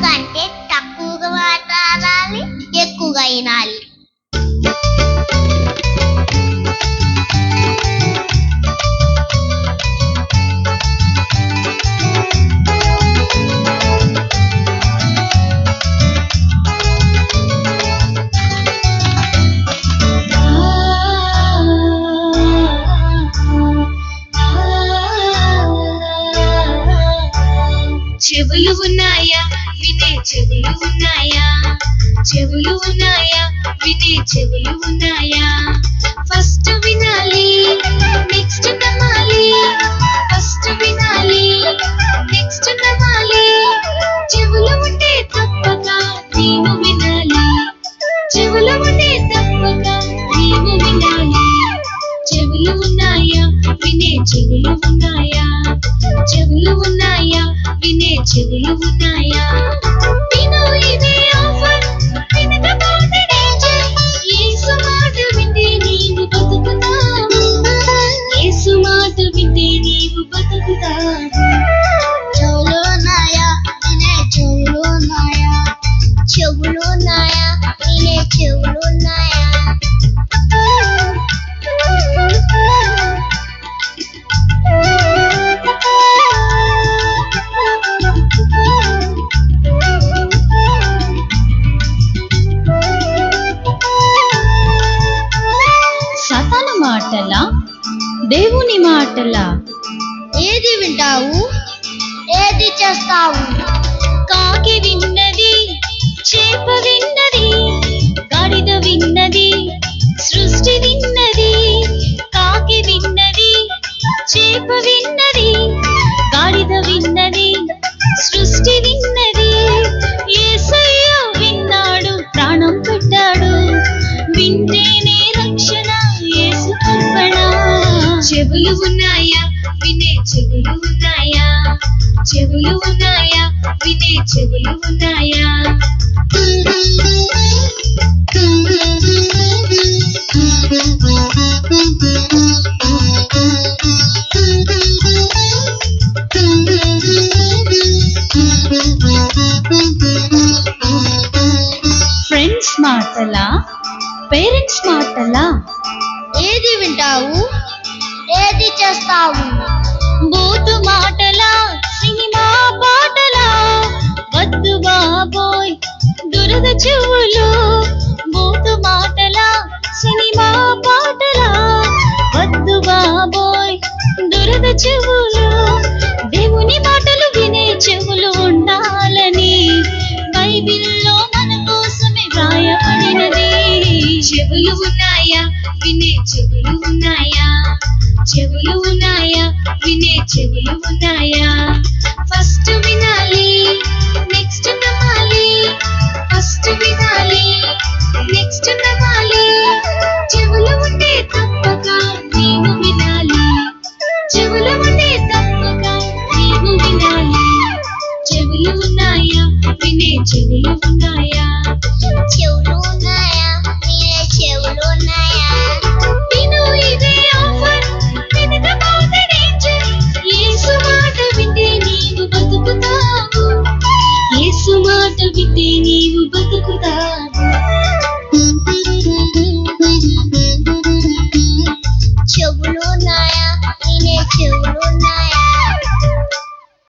ఎందుకంటే తక్కువగా మాట్లాడాలి ఎక్కువగా వినాలి. చెవులు ఉన్నాయా? వినే చెవులు ఉన్నాయా? చెవులు ఉన్నాయా? వినే చెవులు ఉన్నాయా? ఫస్ట్ వినాలి నెక్స్ట్ నమ్మాలి. ఫస్ట్ వినాలి నెక్స్ట్ నమ్మాలి. చెవులు ఉంటే తప్పక నేను వినాలి. చెవులు ఉంటే తప్పక నేను వినాలి. చెవులు ఉన్నాయా? వినే చెవులు చెవులు ఉన్నాయా విను మాటలా? దేవుని మాటలా. ఏది వింటావు? ఏది చేస్తావు? కాకి విన్నది చేప విన్నది గాడిద విన్నది చెవులు ఉన్నాయా? వినే చెవులు ఉన్నాయా? చెవులు ఉన్నాయా? వినే చెవులు ఉన్నాయా? ఫ్రెండ్స్ మాటలా? పేరెంట్స్ మాటలా? ఏది వింటావు? ఏది చేస్తావు? బూతు మాటలా సినిమా పాటలా? వద్దు బాబోయ్ దురద చెవులు. బూతు మాటలా సినిమా పాటలా? వద్దు బాబోయ్ దురద చెవులు. దేవుని మాటలు వినే చెవులు ఉండాలని బైబిల్లో మన కోసమే వ్రాయబడినది. చెవులు ఉన్నాయా? వినే చెవులు ఉన్నాయా? చెవులు ఉన్నాయా? వినే చెవులు ఉన్నాయా? ఫస్ట్ వినాలి నెక్స్ట్ నమ్మాలి. ఫస్ట్ వినాలి నెక్స్ట్ నమ్మాలి. చెవులు ఉంటే తప్పక నేను వినాలి. చెవులు ఉంటే తప్పక నేను వినాలి. చెవులు ఉన్నాయా? వినే చెవులు ఉన్నాయా? చెవులు ఉన్నాయా?